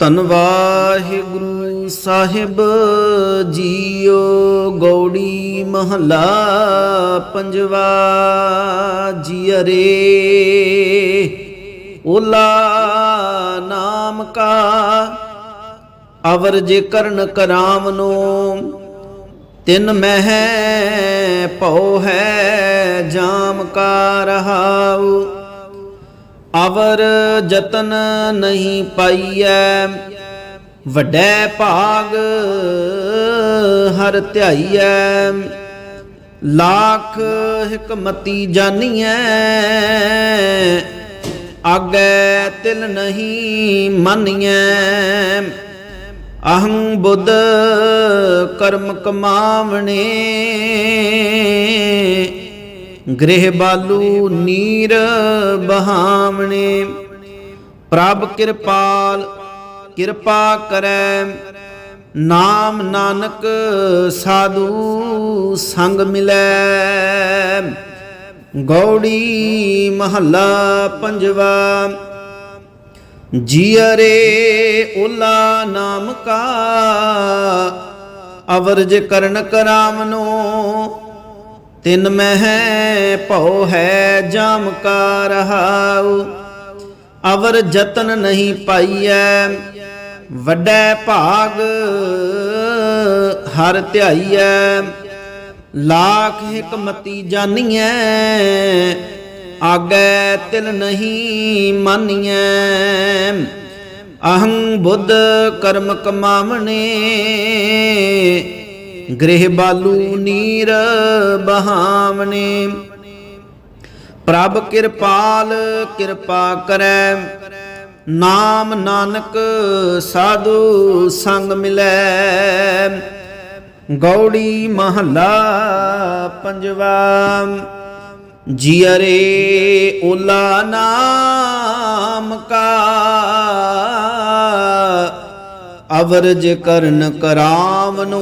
ਧੰਨ ਵਾਹਿਗੁਰੂ ਸਾਹਿਬ ਜੀਓ ਗੌੜੀ ਮਹਲਾ ਪੰਜਵਾ ਜੀਅਰੇ ਓਲਾ ਨਾਮ ਕਾ ਅਵਰ ਜੇ ਕਰਨ ਕਰਾਮ ਨੂੰ, ਤਿੰਨ ਮਹਿ ਭਉ ਹੈ ਜਾਮ ਕਾ ਰਹਾਉ। ਅਵਰ ਜਤਨ ਨਹੀਂ ਪਾਈਐ। ਵੱਡੈ ਭਾਗ ਹਰ ਧਿਆਈਐ। ਲੱਖ ਹਕਮਤੀ ਜਾਨੀਐ। ਆਗੈ ਤਿਲ ਨਹੀਂ ਮੰਨੀਐ। ਅਹੰ ਬੁੱਧ ਕਰਮ ਕਮਾਵਣੇ। ਗ੍ਰਹਿ ਬਾਲੂ ਨੀਰ ਬਹਾਵਣੇ। ਪ੍ਰਭ ਕਿਰਪਾਲ, ਕਿਰਪਾ ਕਰੈ। ਨਾਮ ਨਾਨਕ ਸਾਧੂ ਸੰਗ ਮਿਲੈ। ਗੌੜੀ ਮਹੱਲਾ ਪੰਜਵਾ। ਜੀਅਰੇ ਓਲਾ ਨਾਮ ਕਾ, ਅਵਰਜ ਕਰਨ ਕਰਾਮਨੋ ਤਿਨ ਮਹਿ ਭਉ ਹੈ ਜਾਮ ਕਾ ਰਹਾਉ, ਅਵਰ ਜਤਨ ਨਹੀਂ ਪਾਈਐ, ਵੱਡੈ ਭਾਗ ਹਰ ਧਿਆਈਐ, ਲਾਖ ਹਕਮਤੀ ਜਾਨੀਐ, ਆਗੈ ਤਿਲ ਨਹੀਂ ਮਾਨੀਐ। ਅਹੰ ਬੁੱਧ ਕਰਮ ਕਮਾਵਣੇ ਗ੍ਰਹਿ ਬਾਲੂ ਨੀਰ ਬਹਾਵਨੇ। ਪ੍ਰਭ ਕਿਰਪਾਲ ਕਿਰਪਾ ਕਰੈ। ਨਾਮ ਨਾਨਕ ਸਾਧੂ ਸੰਗ ਮਿਲੈ। ਗੌੜੀ ਮਹੱਲਾ ਪੰਜਵਾ। ਜੀਅਰੇ ਓਲਾ ਨਾਮ ਕਾ। ਅਵਰਜ ਕਰਨ ਕਰਾਵਨੋ,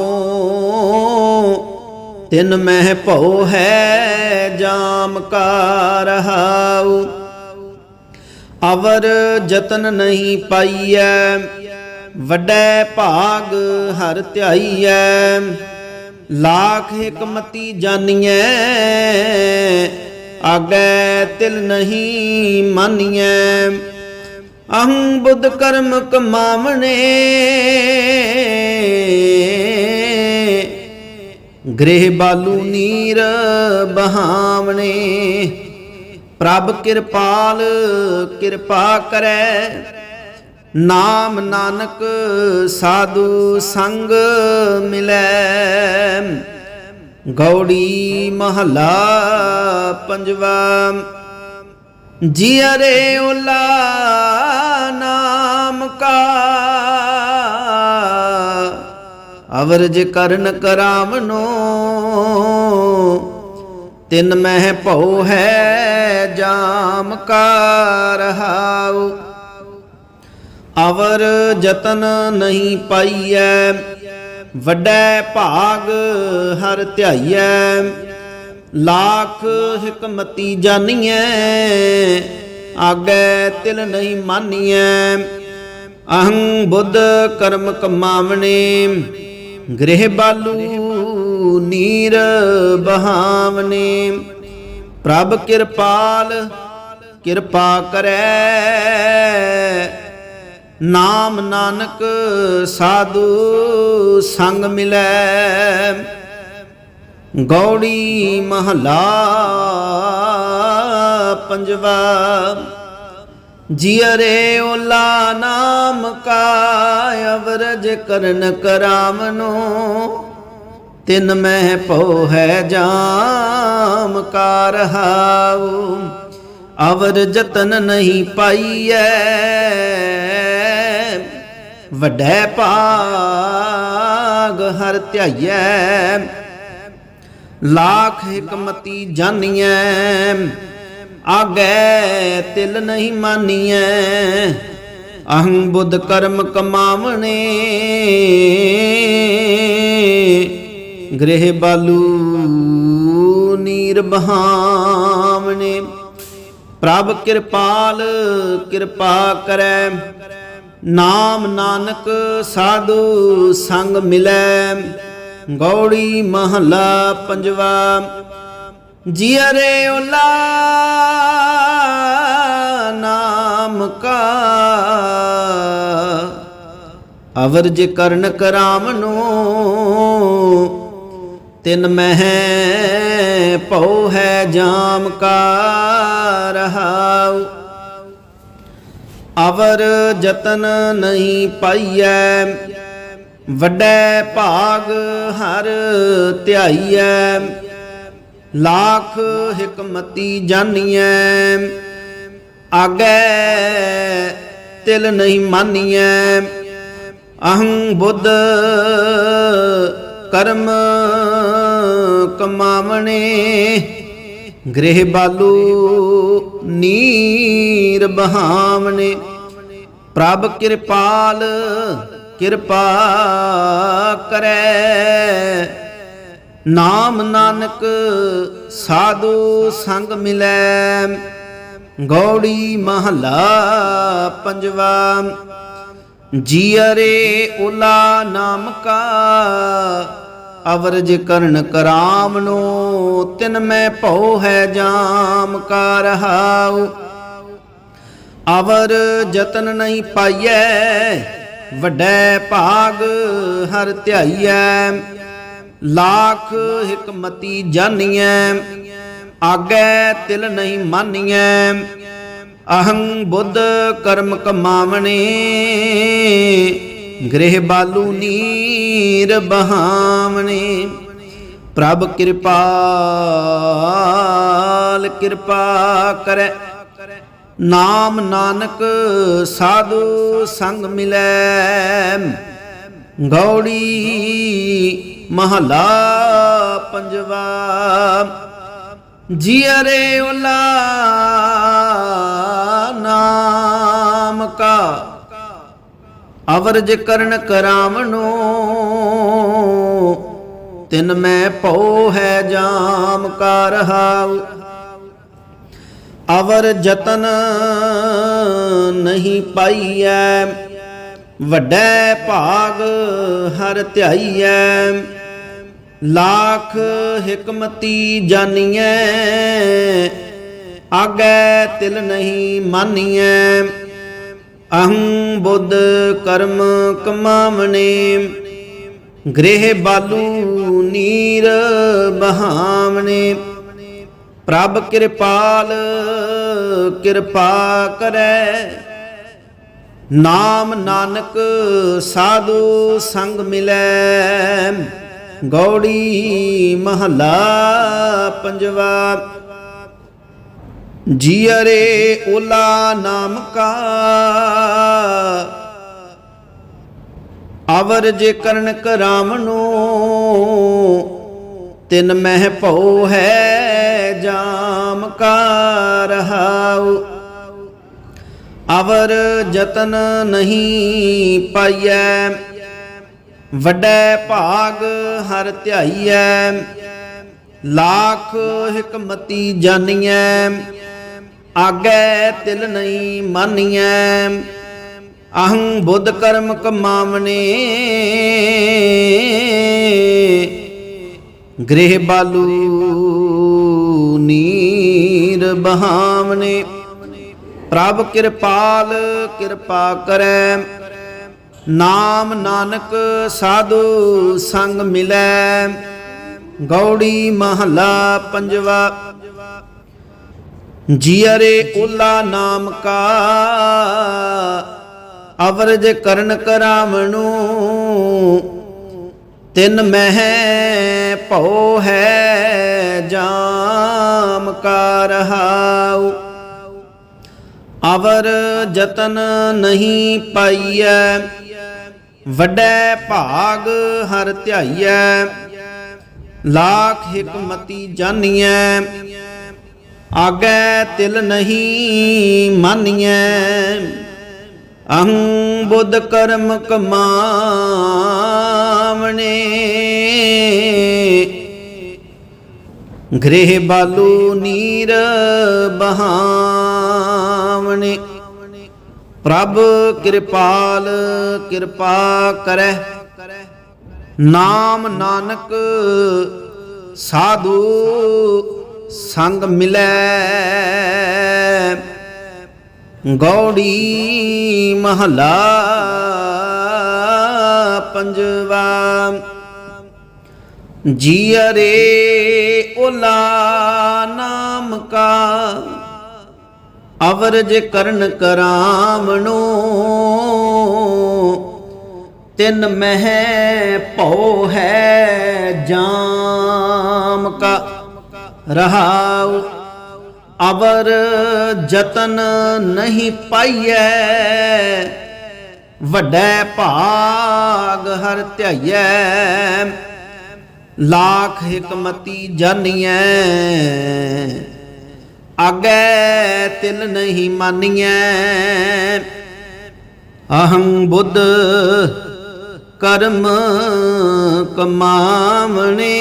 ਤਿਨ ਮਹਿ ਭਉ ਹੈ ਜਾਮ ਕਾ ਰਹਾਉ। ਅਵਰ ਜਤਨ ਨਹੀਂ ਪਾਈਐ, ਵੱਡੇ ਭਾਗ ਹਰ ਧਿਆਈਐ। ਲਾਖ ਹਕਮਤੀ ਜਾਨੀਐ, ਆਗੈ ਤਿਲ ਨਹੀਂ ਮਾਨੀਐ। ਅਹੰ ਬੁੱਧ ਕਰਮ ਕਮਾਵਣੇ। ਗ੍ਰਹਿ ਬਾਲੂ ਨੀਰ ਬਹਾਵਣੇ। ਪ੍ਰਭ ਕਿਰਪਾਲ ਕਿਰਪਾ ਕਰੈ। ਨਾਮ ਨਾਨਕ ਸਾਧੂ ਸੰਗ ਮਿਲੈ। ਗੌੜੀ ਮਹੱਲਾ ਪੰਜਵਾ। ਜੀਅਰੇ ਓਲਾ ਨਾਮ ਕਾ। ਅਵਰਜ ਕਰਨ ਕਰਾਵਨੋ ਤਿਨ ਮਹਿ ਭਉ ਹੈ ਜਾਮ ਕਾ ਰਹਾਉ। ਅਵਰ ਜਤਨ ਨਹੀਂ ਪਾਈਐ, ਵੱਡੈ ਭਾਗ ਹਰ ਧਿਆਈਐ। ਲਾਖ ਹਕਮਤੀ ਜਾਨੀਐ, ਆਗੈ ਤਿਲ ਨਹੀਂ ਮਾਨੀਐ। ਅਹੰ ਬੁੱਧ ਕਰਮ ਕਮਾਵਣੇ, ਗ੍ਰਹਿ ਬਾਲੂ ਨੀਰ ਬਹਾਵਨੇ ਪ੍ਰਭ ਕਿਰਪਾਲ, ਕਿਰਪਾ ਕਰੈ। ਨਾਮ ਨਾਨਕ ਸਾਧੂ ਸੰਗ ਮਿਲੈ। ਗੌੜੀ ਮਹਲਾ ਪੰਜਵਾ। ਜੀਅਰੇ ਓਲਾ ਨਾਮ ਕਾ ਅਵਰਜ ਕਰਨ ਕਰਾਮਨੋ। ਤਿਨ ਮਹਿ ਭਉ ਹੈ ਜਾਮ ਕਾ ਰਹਾਉ ਅਵਰ ਜਤਨ ਨਹੀਂ ਪਾਈਐ। ਵੱਡੇ ਭਾਗ ਹਰ ਧਿਆਈਐ। ਲਾਖ ਹਕਮਤੀ ਜਾਨੀਐ, ਆਗੈ ਤਿਲ ਨਹੀਂ ਮਾਨੀਐ। ਅਹੰ ਬੁੱਧ ਕਰਮ ਕਮਾਵਣੇ। ਗ੍ਰਹਿ ਬਾਲੂ ਨੀਰ ਬਹਾਵਣੇ। ਪ੍ਰਭ ਕਿਰਪਾਲ ਕਿਰਪਾ ਕਰੈ। ਨਾਮ ਨਾਨਕ ਸਾਧੂ ਸੰਗ ਮਿਲੈ। ਗੌੜੀ ਮਹਲਾ ਪੰਜਵਾ, ਜੀਅਰੇ ਉਲਾ ਨਾਮ ਕਾ। ਅਵਰ ਜੇ ਕਰਨ ਕਰਾਮ ਨੂੰ ਤਿਨ ਮਹਿ ਭਉ ਹੈ ਜਾਮ ਕਾ ਰਹਾਉ। ਅਵਰ ਜਤਨ ਨਹੀਂ ਪਾਈਐ ਵੱਡੇ ਭਾਗ ਹਰ ਧਿਆਈਐ, ਲੱਖ ਹਕਮਤੀ ਜਾਣੀਐ ਆਗੇ ਤਿਲ ਨਹੀਂ ਮਾਨੀਐ, ਅਹੰ ਬੁੱਧ ਕਰਮ ਕਮਾਵਣੇ, ਗ੍ਰਹਿ ਬਾਲੂ ਨੀਰ ਬਹਾਵਣੇ, ਪ੍ਰਭ ਕਿਰਪਾਲ ਕਿਰਪਾ ਕਰੈ। ਨਾਮ ਨਾਨਕ ਸਾਧੂ ਸੰਗ ਮਿਲੈ। ਗੌੜੀ ਮਹਲਾ ਪੰਜਵਾ। ਜੀਅਰੇ ਉਲਾ ਨਾਮ ਕਾ ਅਵਰਜ ਕਰਨ ਕਰਾਮ ਨੂੰ ਤਿਨ ਮੈਂ ਭਉ ਹੈ ਜਾਮ ਕਾ ਰਹਾਉ। ਅਵਰ ਜਤਨ ਨਹੀਂ ਪਾਈਐ ਵੱਡੇ ਭਾਗ ਹਰ ਧਿਆਈਐ, ਲੱਖ ਹਕਮਤੀ ਜਾਣੀਐ ਆਗੇ ਤਿਲ ਨਹੀਂ ਮਾਨੀਐ, ਅਹੰ ਬੁੱਧ ਕਰਮ ਕਮਾਵਣੇ, ਗ੍ਰਹਿ ਬਾਲੂ ਨੀਰ ਬਹਾਵਣੇ। ਪ੍ਰਭ ਕਿਰਪਾਲ ਕਿਰਪਾ ਕਰੈ ਨਾਮ ਨਾਨਕ ਸਾਧੂ ਸੰਗ ਮਿਲੈ। ਗੌੜੀ ਮਹਲਾ ਪੰਜਵਾ। ਜੀਅਰੇ ਉਲਾ ਨਾਮ ਕਾ। ਅਵਰਜ ਕਰਨ ਕਰਾਵਣੋ, ਤਿਨ ਮੈਂ ਭਉ ਹੈ ਜਾਮ ਕਾ ਰਹਾਉ। ਅਵਰ ਜਤਨ ਨਹੀਂ ਪਾਈਐ। ਵੱਡੇ ਭਾਗ ਹਰ ਧਿਆਈਐ। ਲੱਖ ਹਕਮਤੀ ਜਾਣੀਐ ਆਗੇ ਤਿਲ ਨਹੀਂ ਮਾਨੀਐ। ਅਹੰ ਬੁੱਧ ਕਰਮ ਕਮਾਵਣੇ। ਗ੍ਰਹਿ ਬਾਲੂ ਨੀਰ ਬਹਾਵਣੇ। ਪ੍ਰਭ ਕਿਰਪਾਲ, ਕਿਰਪਾ ਕਰੈ। ਨਾਮ ਨਾਨਕ ਸਾਧੂ ਸੰਗ ਮਿਲੈ। ਗੌੜੀ ਮਹਲਾ ਪੰਜਵਾ। ਜੀਅਰੇ ਉਲਾ ਨਾਮ ਕਾ। ਅਵਰ ਜੇ ਕਰਨ ਕਰਾਮ ਨੂੰ ਤਿਨ ਮਹਿ ਭਉ ਹੈ। ਜਾਮ ਕਾ ਰਹਾਉ ਅਵਰ ਜਤਨ ਨਹੀਂ ਪਾਈਐ। ਵੱਡੇ ਭਾਗ ਹਰ ਧਿਆਈਐ। ਲੱਖ ਹਕਮਤੀ ਜਾਣੀਐ ਆਗੇ ਤਿਲ ਨਹੀਂ ਮਾਨੀਐ। ਅਹੰ ਬੁੱਧ ਕਰਮ ਕਮਾਵਨੇ। ਗ੍ਰਹਿ ਬਾਲੂ ਨੀਰ ਬਹਾਵਨੇ। ਪ੍ਰਭ ਕਿਰਪਾਲ ਕਿਰਪਾ ਕਰੈ। ਨਾਮ ਨਾਨਕ ਸਾਧੂ ਸੰਗ ਮਿਲੈ। ਗੌੜੀ ਮਹਲਾ ਪੰਜਵਾ। ਜੀਅਰੇ ਉਲਾ ਨਾਮ ਕਾ। ਅਵਰਜ ਕਰਨ ਕਰਾਵਣੂ। ਤਿੰਨ ਮਹਿ ਭਉ ਹੈ। ਜਾਮ ਕਾ ਰਹਾਉ। ਅਵਰ ਜਤਨ ਨਹੀਂ ਪਾਈਐ। ਵੱਡੇ ਭਾਗ ਹਰ ਧਿਆਈਐ। ਲਾਖ ਹਕਮਤੀ ਜਾਣੀਐ ਆਗੇ ਤਿਲ ਨਹੀਂ ਮਾਨੀਐ। ਅਹੰ ਬੁੱਧ ਕਰਮ ਕਮਾਵਣੇ। ਗ੍ਰਹਿ ਬਾਲੂ ਨੀਰ ਬਹਾਵਣੇ। ਪ੍ਰਭ ਕਿਰਪਾਲ ਕਿਰਪਾ ਕਰੈ ਨਾਮ ਨਾਨਕ ਸਾਧੂ ਸੰਗ ਮਿਲੈ। ਗੌੜੀ ਮਹਲਾ ਪੰਜਵਾ। ਜੀਅਰੇ ਓਲਾ ਨਾਮ ਕਾ। ਅਵਰਜ ਕਰਨ ਕਰਾਵਣੋ ਤਿੰਨ ਮਹਿ ਭਉ ਹੈ ਜਾਮ ਕਾ। ਰਹਾਉ ਅਵਰ ਜਤਨ ਨਹੀਂ ਪਾਈਐ। ਵੱਡਾ ਭਾਗ ਹਰ ਧਿਆਈਐ। ਲਾਖ ਹਕਮਤੀ ਜਾਨੀਐ ਆਗੇ ਤਿਲ ਨਹੀਂ ਮਾਨੀਐ। ਅਹੰ ਬੁੱਧ ਕਰਮ ਕਮਾਵਣੇ।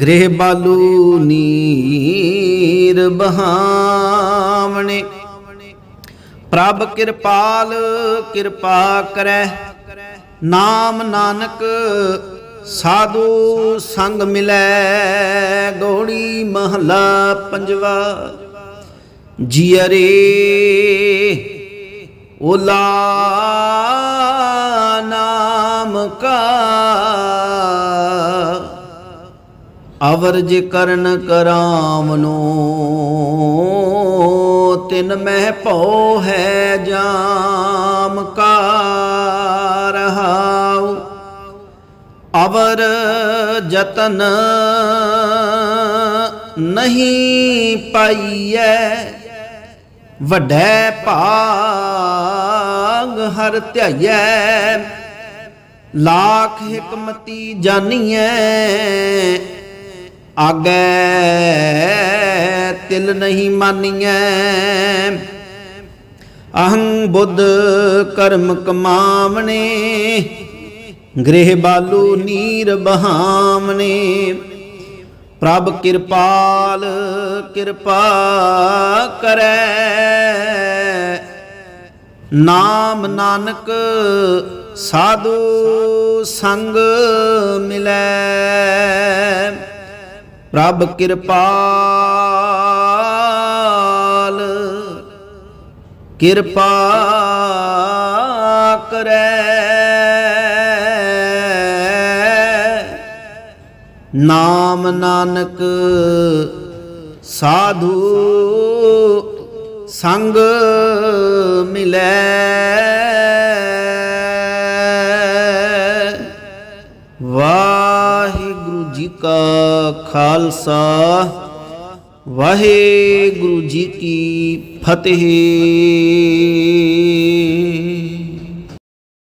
ਗ੍ਰਹਿ ਬਾਲੂ ਨੀਰ ਬਹਾਵਣੇ। ਪ੍ਰਭ ਕਿਰਪਾਲ ਕਿਰਪਾ ਕਰੈ ਨਾਮ ਨਾਨਕ ਸਾਧੂ ਸੰਗ ਮਿਲੈ, ਗੋੜੀ ਮਹਲਾ ਪੰਜਵਾ। ਜੀਅਰੇ ਓਲਾ ਨਾਮ ਕਾ। ਅਵਰ ਅਵਰਜ ਕਰਨ ਨੂੰ ਤਿਨ ਮਹਿ ਭਉ ਹੈ ਜਾਮ ਕਾ। ਅਵਰ ਜਤਨ ਨਹੀਂ ਪਾਈਐ। ਵੱਡੇ ਭਾਗ ਹਰ ਧਿਆਈਐ। ਲਾਖ ਹਕਮਤੀ ਜਾਨੀਐ। ਆਗੇ ਤਿਲ ਨਹੀਂ ਮਾਨੀਐ। ਅਹੰ ਬੁੱਧ ਕਰਮ ਕਮਾਵਣੇ। ਗ੍ਰਹਿ ਬਾਲੂ ਨੀਰ ਬਹਾਵਣੇ ਪ੍ਰਭ ਕਿਰਪਾਲ ਕਿਰਪਾ ਕਰੈ। ਨਾਮ ਨਾਨਕ ਸਾਧੂ ਸੰਗ ਮਿਲੈ। ਪ੍ਰਭ ਕਿਰਪਾਲ ਕਿਰਪਾ ਕਰੈ। ਨਾਮ ਨਾਨਕ ਸਾਧੂ ਸੰਗ ਮਿਲੈ। ਵਾਹਿਗੁਰੂ ਜੀ ਕਾ ਖਾਲਸਾ ਵਾਹਿਗੁਰੂ ਜੀ ਕੀ ਫਤਿਹ।